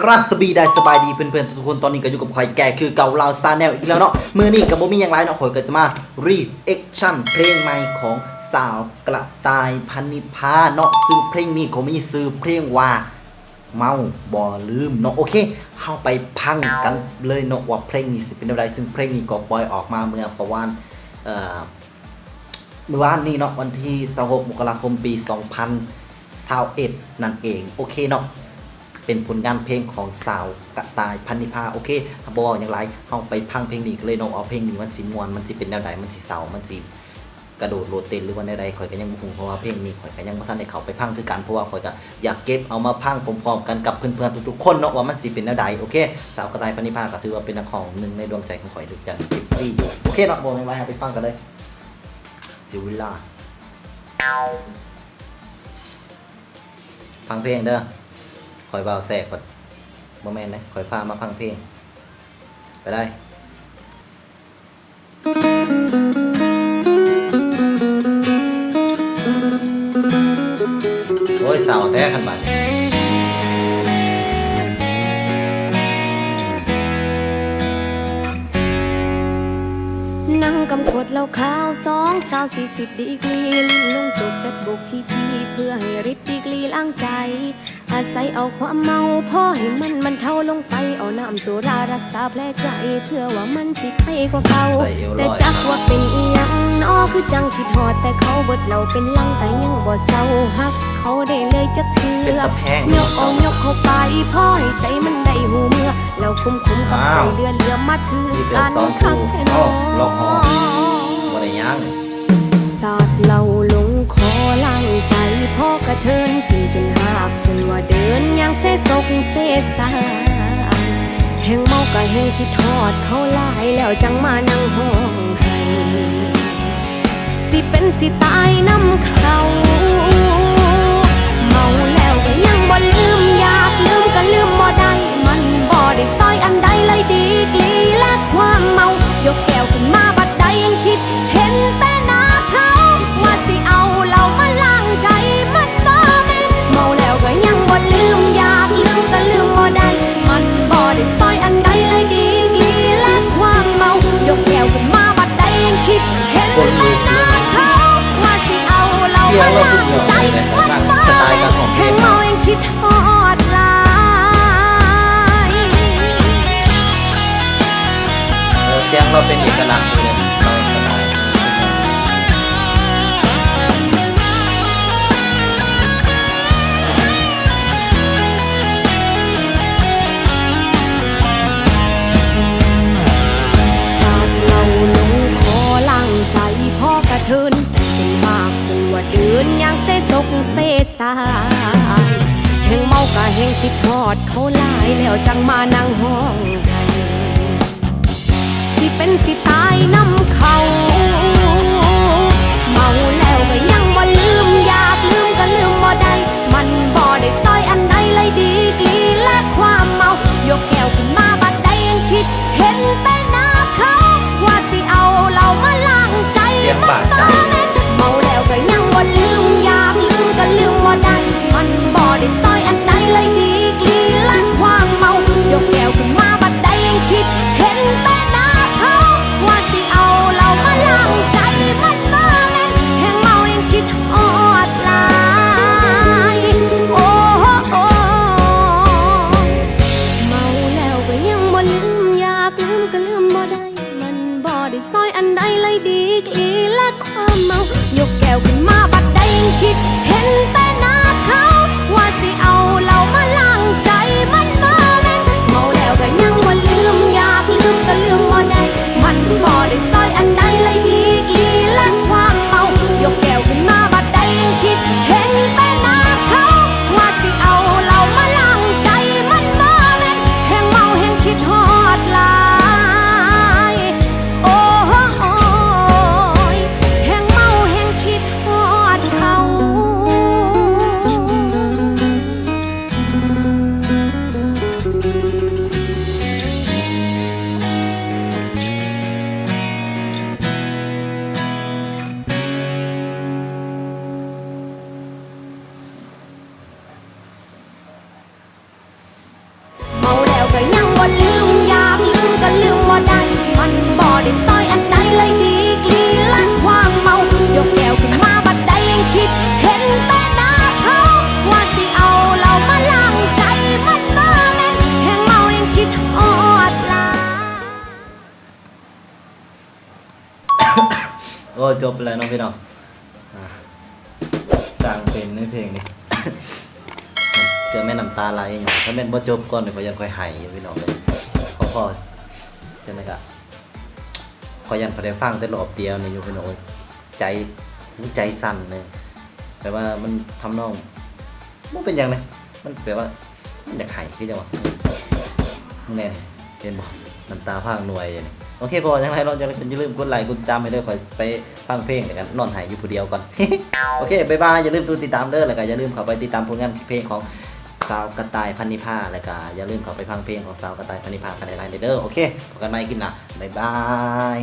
กราบสบีได้สบายดีเพื่อนๆทุกคนตอนนี้ก็อยู่กับข่อยแก่คือเก่าลาวซาแนลอีกแล้วเนาะมือนี้กับโบมีอย่างไรเนาะขอยก็จะมารีแอคชั่นเพลงใหม่ของสาวกระต่ายพันนิพาเนาะซึ่งเพลงนี้เขามีซื้อเพลงว่าเมาบ่ลืมเนาะโอเคเข้าไปพังกันเลยเนาะว่าเพลงนี้สิเป็นอะไรซึ่งเพลงนี้ก็ปล่อยออกมาเมื่อประมาณเอ่อเมื่อวานนี้เนาะวันที่26มกราคมปี 2021นั่นเองโอเคเนาะ เป็นผลงานเพลงของสาวกระต่ายพันนิพาโอเคบออย่างไรเฮาไปพังเพลงนี้กันเลยเนาะเอาเพลงนี้มันสิม่วนมันสิเป็นแนวใดมันสิเศร้ามันสิกระโดดโลดเต้นหรือว่าแนใดข่อยก็ยังบ่ฮู้เพราะว่าเพลงนี้ข่อยก็ยังบ่ทันได้เข้าไปพังคือกันเพราะว่าข่อยก็อยากเก็บเอามาพังพร้อมๆกันกับเพื่อนๆทุกๆคนเนาะว่ามันสิเป็นแนวใดโอเคสาวกระต่ายพันนิพาก็ถือว่าเป็นนักของหนึ่งในดวงใจของข่อยถึงจะ FC อยู่โอเคเนาะบ่มีอะไรเอาไปฟังกันเลยซิวิลล่าฟังเพลงเด้อ อยเบาแสกก่อนโมแมนนะคอยพามาฟังเพลง ไปได้โอ้ยสาวแท้ขันบัดนั่งกำขวดเหล้าขาวสองสาวสี่สิบดีกรีลิ้นลงจบจัดบุกทีทีเพื่อให้ริดดีกรีล้างใจ อาศัยเอาความเมาพ่อให้มันมันเท่าลงไป เอาน้ำสุรารักษาแผลใจ เพื่อว่ามันสิไข้กว่าเก่าแต่จักว่าเป็นอีหยังนอคือจังคิดหอดแต่เขาเบิดเราเป็นลังแต่ยังบ่เศร้าฮักเขาได้เลยจะเถืเป็นอตะแพงยกเอายกเข้าไปพ่อให้ใจมันได้หูเมื่อแล้วคุ้มคุ้มกับใจอ้าวเรือเรือมาถือนี่เกิกัดนสองข้างคู่แทนอ้าวล็อกหอบ่ได้ยังสาดเหล่าลงคอล่างใจพ่อกระเทินกินจนหากจน ว่าเดินยังเสศกเสสาแห่งเมากะแห่งคิดทอดเขาลายแล้วจังมานั่งห้องให้สิเป็นสิตายนะ ใจมันบ่แม่นแค่เมายังคิดฮอดลายเสียงเราเป็นเอกลักษณ์เลย แห่งเมากะแห่งคิดทอดเขาหลายแล้วจังมานั่งห้องให้สิเป็นสิตายน้ำเขาเมาแล้วก็ยังบ่ลืมอยากลืมก็ลืมบ่ได้ มันบ่ได้ซอยอันใดเลยดีกลีและความเมายกแก้วขึ้นมาบัดใดยังคิดเห็นแต่หน้าเขาว่าสิเอาเรามาล้างใจเสียงบาดใจเมาแล้วก็ยังบ่ลืม ได้ มันบ่ได้ ก็จบไปแล้วเน้องพี่น้องอ่าสร้างเป็นในเพลงนี้ เจอแม่น้ำตาไหลอยู่ถ้าแม่นบ่จบก่อนเดี๋ยวก็ยังค่อยไหายอยู่พี่น้องเลยขอพอใช่ไหมครับขอยันพอได้ฟังแต่รอบเดียวนี่อยู่พี่น้องเอ้ยใจหูใจสั่นเลยแต่ว่ามันทำนองมันเป็นอย่างไรมันแปลว่ามันอยากไหายคือจังหวะมึงแน่นี่เห็นบ่น้ำตาพังหน่วยอย่างนี้ โอเคพอยังไงเราจะอย่าลืมกดไลค์กดติดตามไปเด้วยคอยไปฟังเพลงเดียวกันนอนหายอยู่ผู้เดียวก่อน โอเคบายบายอย่าลืมติดตามเด้อแล้วก็อย่าลืมเข้าไปติดตามผลงานเพลงของสาวกระต่ายพันนิพาแล้วก็อย่าลืมเข้าไปฟังเพลงของสาวกระต่ายพันนิพาภายในไลน์เด้อโอเคพบกันใหม่คลิปหน้าบายบาย